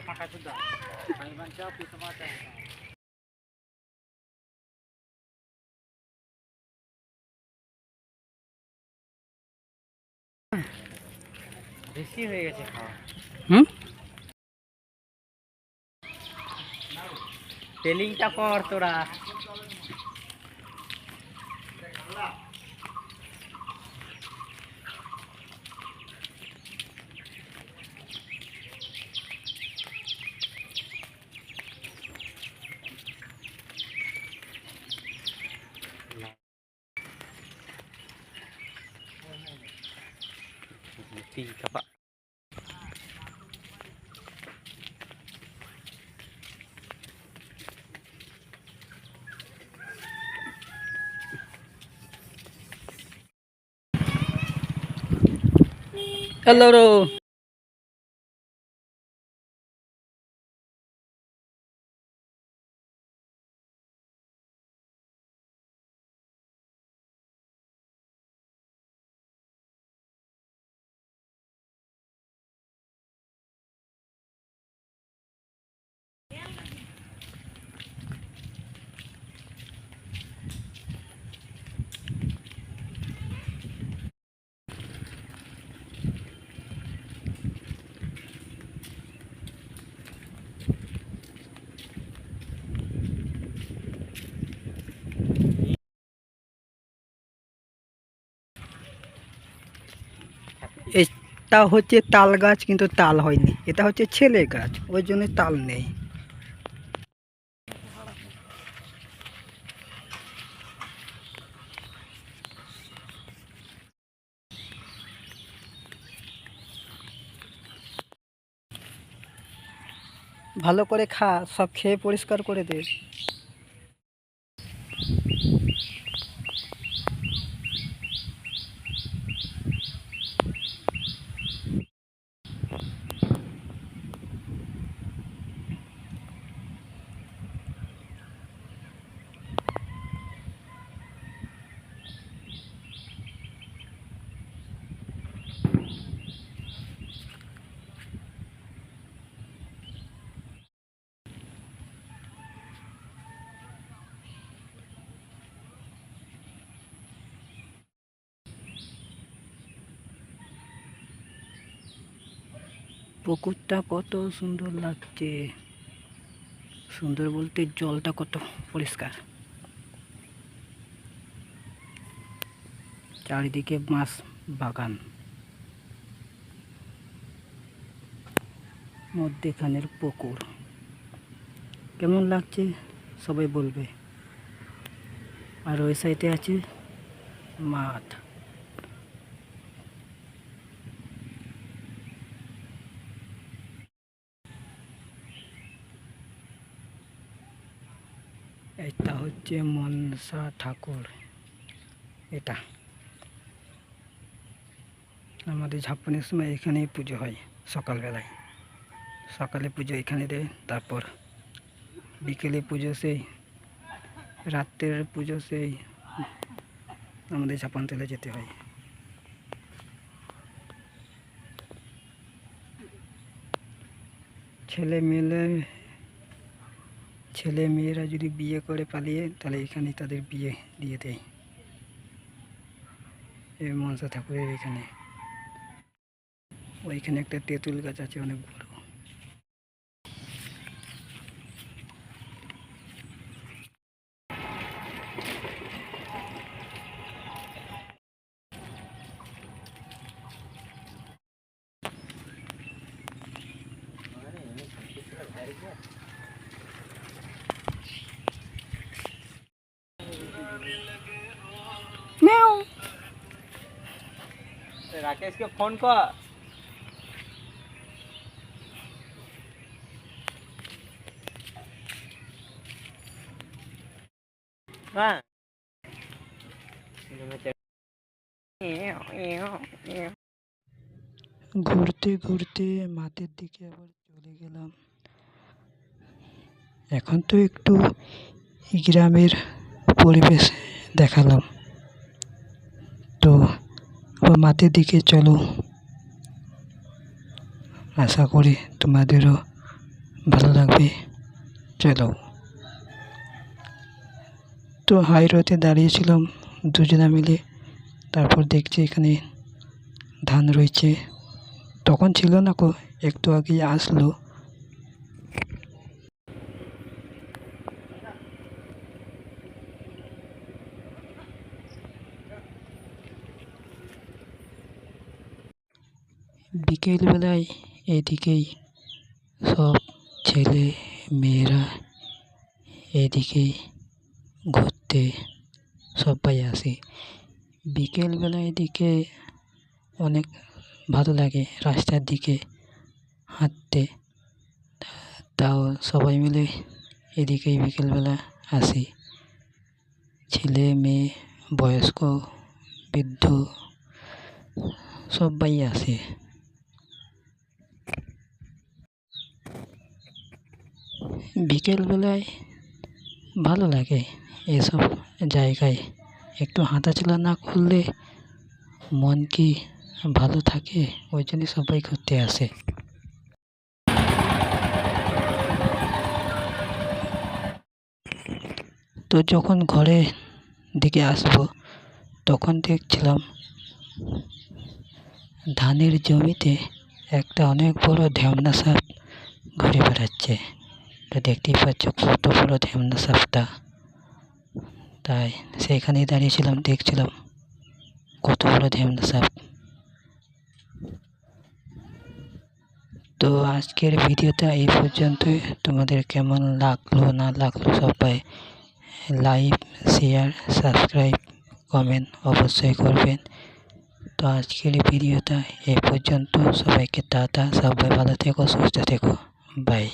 Pakasuda. Ang ibang Shopee tumata. বেশি হয়ে গেছে খাওয়া হুম টেলিংটা কর তোরা mati kapak Hello, hello. এটা হচ্ছে তাল গাছ, কিন্তু তাল হয়নি। এটা হচ্ছে ছেলে গাছ, ওই জন্য তাল নেই। ভালো করে খা, সব খেয়ে পরিষ্কার করে দে। পুকুরটা কত সুন্দর লাগছে। সুন্দর বলতে জলটা কত পরিষ্কার। চারিদিকে মাছ বাগান। মধ্যেখানের পুকুর। কেমন লাগছে? সবাই বলবে। আর ওই সাইডে আছে মাঠ। এটা হচ্ছে মনসা ঠাকুর। এটা। আমাদের ঝাপনের সময় এখানেই পুজো হয়, সকালবেলায়। সকালে পুজো এখানে দেয়, তারপর বিকেলে পুজো সেই, রাত্রের পুজো সেই আমাদের ঝাপান তেলে যেতে হয়। ছেলে মেলে ছেলে মেয়েরা যদি বিয়ে করে পালিয়ে, তাহলে এখানে তাদের বিয়ে দিয়ে দেয় এই মনসা ঠাকুরের এখানে। ওইখানে একটা তেঁতুল গাছ আছে, অনেক বড়। রাকেশকে ফোন কর। হ্যাঁ। ঘুরতে ঘুরতে মাঠের দিকে আবার চলে গেলাম। এখন তো একটু গ্রামের পরিবেশ দেখালাম। তো আবার মাঠের দিকে চলো। আশা করি তোমাদেরও ভালো লাগবে। চলো। তো হাই রোতে দাঁড়িয়েছিলাম দুজনা মিলে। তারপর দেখছি এখানে ধান রয়েছে। তখন ছিল না কো, একটু আগে আসলো। বিকেলবেলায় এদিকেই সব ছেলে মেয়েরা এদিকেই ঘুরতে সবাই আসে। বিকেলবেলা এদিকে অনেক ভালো লাগে রাস্তার দিকে হাঁটতে। তাও সবাই মিলে এদিকেই বিকেলবেলা আসি। ছেলে, মেয়ে, বয়স্ক, বৃদ্ধ সবাই আসে। বিকেলবেলায় ভালো লাগে এসব জায়গায়। একটু হাঁটাচলা না করলে মন কি ভালো থাকে? ওই জন্য সবাই ঘুরতে আসে। তো যখন ঘরে দিকে আসব, তখন দেখছিলাম ধানের জমিতে একটা অনেক বড় ঢ্যামনা সাপ ঘুরে বেড়াচ্ছে। তো দেখতেই পাচ্ছ, কত বড় ঢ্যামনা সাপটা। তাই সেইখানেই দাঁড়িয়েছিলাম, দেখছিলাম কত বড় ঢ্যামনা সাপ। তো আজকের ভিডিওটা এই পর্যন্তই। তোমাদের কেমন লাগল, না লাগল সবাই লাইক, শেয়ার, সাবস্ক্রাইব, কমেন্ট অবশ্যই করবেন। তো আজকের ভিডিওটা এই পর্যন্ত। সবাইকে টাটা, সবাই ভালো থেকো, সুস্থ থেকো। বাই।